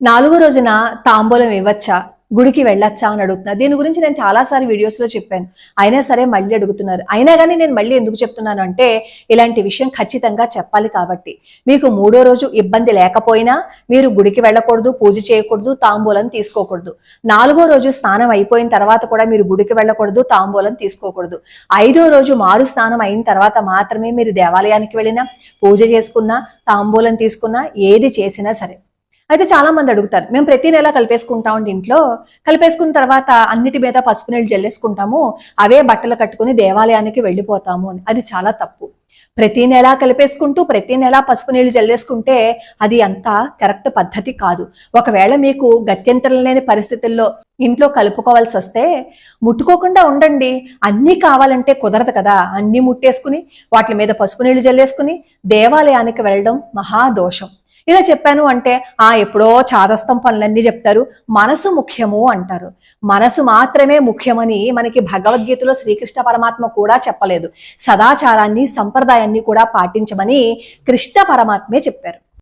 నాలుగో రోజున తాంబూలం ఇవ్వచ్చా? గుడికి వెళ్ళొచ్చా అని అడుగుతున్నారు దీని గురించి నేను చాలాసార్లు వీడియోస్లో చెప్పాను. అయినా సరే మళ్ళీ అడుగుతున్నారు. అయినా కానీ నేను మళ్ళీ ఎందుకు చెప్తున్నాను అంటే ఇలాంటి విషయం ఖచ్చితంగా చెప్పాలి కాబట్టి. మీకు మూడో రోజు ఇబ్బంది లేకపోయినా మీరు గుడికి వెళ్ళకూడదు పూజ చేయకూడదు తాంబూలం తీసుకోకూడదు. నాలుగో రోజు స్నానం అయిపోయిన తర్వాత కూడా మీరు గుడికి వెళ్ళకూడదు తాంబూలం తీసుకోకూడదు. ఐదో రోజు మారు స్నానం అయిన తర్వాత మాత్రమే మీరు దేవాలయానికి వెళ్ళినా పూజ చేసుకున్నా తాంబూలం తీసుకున్నా ఏది చేసినా సరే. అయితే చాలా మంది అడుగుతారు. మేము ప్రతి నెల కలిపేసుకుంటామండి ఇంట్లో. కలిపేసుకున్న తర్వాత అన్నిటి మీద పసుపు నీళ్ళు జల్లేసుకుంటాము. అవే బట్టలు కట్టుకుని దేవాలయానికి వెళ్ళిపోతాము అని. అది చాలా తప్పు. ప్రతి నెల కలిపేసుకుంటూ ప్రతి నెల పసుపు నీళ్ళు జల్లేసుకుంటే అది అంత కరెక్ట్ పద్ధతి కాదు. ఒకవేళ మీకు గత్యంతరం లేని పరిస్థితుల్లో ఇంట్లో కలుపుకోవాల్సి వస్తే ముట్టుకోకుండా ఉండండి. అన్నీ కావాలంటే కుదరదు కదా. అన్నీ ముట్టేసుకుని వాటి మీద పసుపు నీళ్ళు జల్లేసుకుని దేవాలయానికి వెళ్ళడం మహాదోషం ఇలా చెప్పాను అంటే ఆ ఎప్పుడో చాదస్తం పనులన్నీ చెప్తారు. మనసు ముఖ్యము అంటారు. మనసు మాత్రమే ముఖ్యమని మనకి భగవద్గీతలో శ్రీకృష్ణ పరమాత్మ కూడా చెప్పలేదు. సదాచారాన్ని సంప్రదాయాన్ని కూడా పాటించమని కృష్ణ పరమాత్మే చెప్పారు.